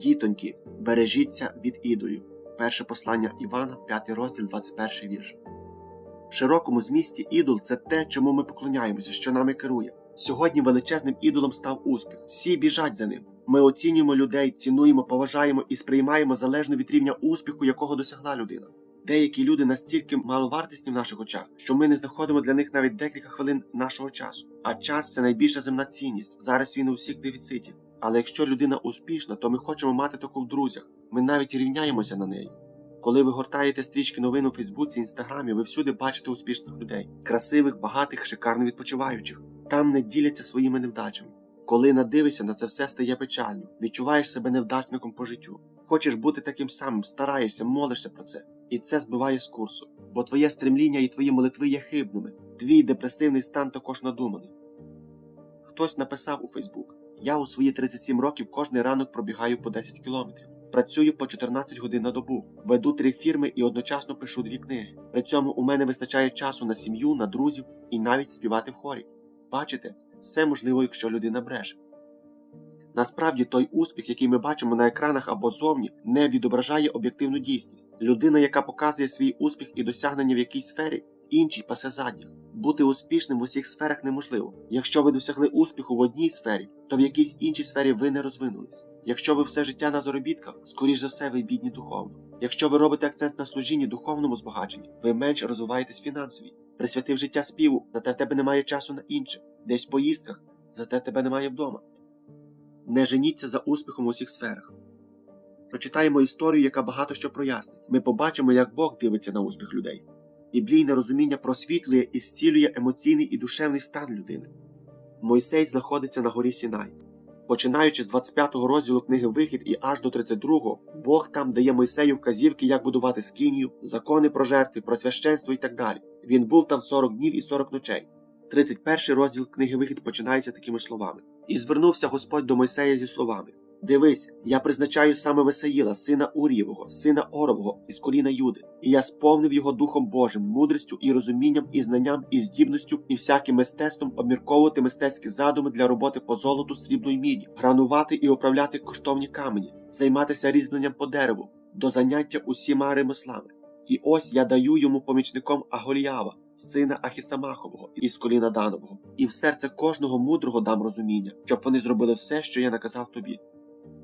Дітоньки, бережіться від ідолів. Перше послання Івана, 5 розділ, 21 вірш. В широкому змісті ідол це те, чому ми поклоняємося, що нами керує. Сьогодні величезним ідолом став успіх. Всі біжать за ним. Ми оцінюємо людей, цінуємо, поважаємо і сприймаємо залежно від рівня успіху, якого досягла людина. Деякі люди настільки маловартісні в наших очах, що ми не знаходимо для них навіть декілька хвилин нашого часу. А час це найбільша земна цінність. Зараз він у всіх дефіциті. Але якщо людина успішна, то ми хочемо мати таку в друзях. Ми навіть рівняємося на неї. Коли ви гортаєте стрічки новин у Фейсбуці, Інстаграмі, ви всюди бачите успішних людей, красивих, багатих, шикарно відпочиваючих. Там не діляться своїми невдачами. Коли надивишся на це все стає печально, відчуваєш себе невдачником по життю. Хочеш бути таким самим, стараєшся, молишся про це. І це збиває з курсу, бо твоє стремління і твої молитви є хибними, твій депресивний стан також надуманий. Хтось написав у Фейсбук: Я у свої 37 років кожний ранок пробігаю по 10 кілометрів. Працюю по 14 годин на добу, веду три фірми і одночасно пишу дві книги. При цьому у мене вистачає часу на сім'ю, на друзів і навіть співати в хорі. Бачите, все можливо, якщо людина бреше. Насправді той успіх, який ми бачимо на екранах або зовні, не відображає об'єктивну дійсність. Людина, яка показує свій успіх і досягнення в якійсь сфері, іншій пасе задніх. Бути успішним в усіх сферах неможливо. Якщо ви досягли успіху в одній сфері, то в якійсь іншій сфері ви не розвинулись. Якщо ви все життя на заробітках, скоріш за все, ви бідні духовно. Якщо ви робите акцент на служінні духовному збагаченні, ви менш розвиваєтесь фінансові. Присвятив життя співу, зате в тебе немає часу на інше, десь в поїздках, зате тебе немає вдома. Не женіться за успіхом у усіх сферах. Прочитаємо історію, яка багато що прояснить. Ми побачимо, як Бог дивиться на успіх людей. Біблійне розуміння просвітлює і зцілює емоційний і душевний стан людини. Мойсей знаходиться на горі Сінай. Починаючи з 25 розділу книги Вихід і аж до 32, Бог там дає Мойсею вказівки, як будувати скинію, закони про жертви, про священство і так далі. Він був там 40 днів і 40 ночей. 31 розділ книги Вихід починається такими словами: І звернувся Господь до Мойсея зі словами: Дивись, я призначаю саме Весаїла, сина Урієвого, сина Орового, із коліна Юди, і я сповнив його Духом Божим, мудрістю і розумінням, і знанням, і здібністю, і всяким мистецтвом обмірковувати мистецькі задуми для роботи по золоту, сріблу й міді, гранувати і оправляти коштовні камені, займатися різьбленням по дереву, до заняття усіма ремеслами. І ось я даю йому помічником Аголіява, сина Ахісамахового із коліна Данового, і в серце кожного мудрого дам розуміння, щоб вони зробили все, що я наказав тобі.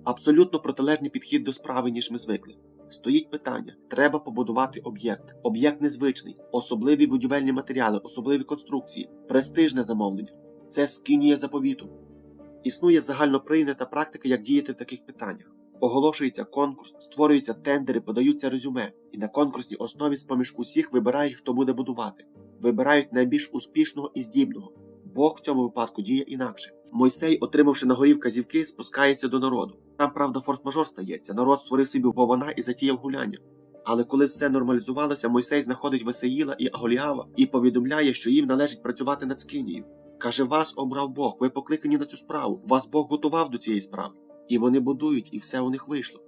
Абсолютно протилежний підхід до справи, ніж ми звикли. Стоїть питання: треба побудувати об'єкт. Об'єкт незвичний, особливі будівельні матеріали, особливі конструкції, престижне замовлення. Це скинія заповіту. Існує загальноприйнята практика, як діяти в таких питаннях. Оголошується конкурс, створюються тендери, подаються резюме, і на конкурсній основі з поміж усіх вибирають, хто буде будувати. Вибирають найбільш успішного і здібного. Бог в цьому випадку діє інакше. Мойсей, отримавши на горі вказівки, спускається до народу. Там, правда, форс-мажор стається. Народ створив собі вована і затіяв гуляння. Але коли все нормалізувалося, Мойсей знаходить Весеїла і Аголіава і повідомляє, що їм належить працювати над скинією. Каже: Вас обрав Бог, ви покликані на цю справу. Вас Бог готував до цієї справи. І вони будують, і все у них вийшло.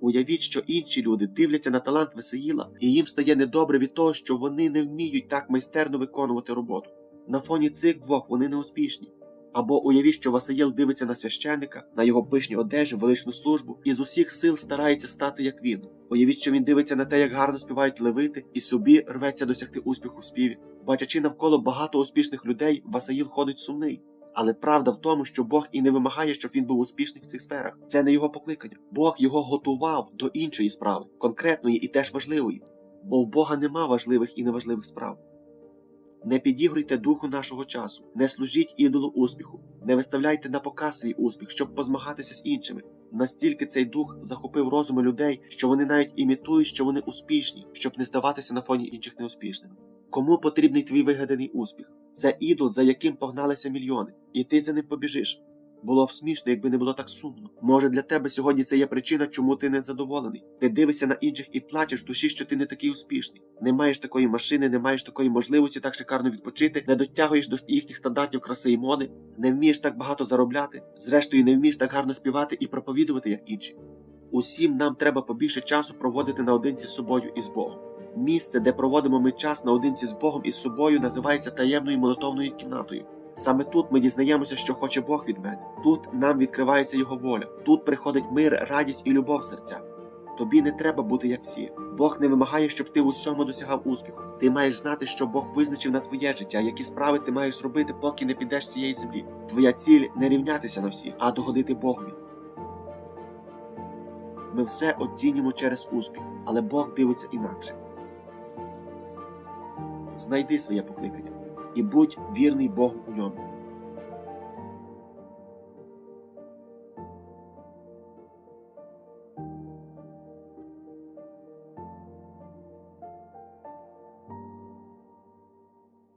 Уявіть, що інші люди дивляться на талант Весеїла, і їм стає недобре від того, що вони не вміють так майстерно виконувати роботу. На фоні цих двох вони не успішні. Або уявіть, що Васаїл дивиться на священика, на його пишні одежі, величну службу і з усіх сил старається стати як він. Уявіть, що він дивиться на те, як гарно співають левити, і собі рветься досягти успіху в співі. Бачачи навколо багато успішних людей, Васаїл ходить сумний. Але правда в тому, що Бог і не вимагає, щоб він був успішний в цих сферах. Це не його покликання. Бог його готував до іншої справи, конкретної і теж важливої. Бо в Бога нема важливих і неважливих справ. Не підігруйте духу нашого часу, не служіть ідолу успіху, не виставляйте на показ свій успіх, щоб позмагатися з іншими. Настільки цей дух захопив розуми людей, що вони навіть імітують, що вони успішні, щоб не здаватися на фоні інших неуспішними. Кому потрібний твій вигаданий успіх? Це ідол, за яким погналися мільйони, і ти за ним побіжиш. Було б смішно, якби не було так сумно. Може, для тебе сьогодні це є причина, чому ти не задоволений. Ти дивишся на інших і плачеш в душі, що ти не такий успішний. Не маєш такої машини, не маєш такої можливості так шикарно відпочити, не дотягуєш до їхніх стандартів краси і моди, не вмієш так багато заробляти, зрештою, не вмієш так гарно співати і проповідувати, як інші. Усім нам треба побільше часу проводити наодинці з собою і з Богом. Місце, де проводимо ми час наодинці з Богом і з собою, називається таємною молитовною кімнатою. Саме тут ми дізнаємося, що хоче Бог від мене. Тут нам відкривається Його воля. Тут приходить мир, радість і любов серця. Тобі не треба бути як всі. Бог не вимагає, щоб ти усьому досягав успіху. Ти маєш знати, що Бог визначив на твоє життя, які справи ти маєш зробити, поки не підеш з цієї землі. Твоя ціль не рівнятися на всіх, а догодити Богові. Ми все оцінюємо через успіх, але Бог дивиться інакше. Знайди своє покликання і будь вірний Богу у ньому.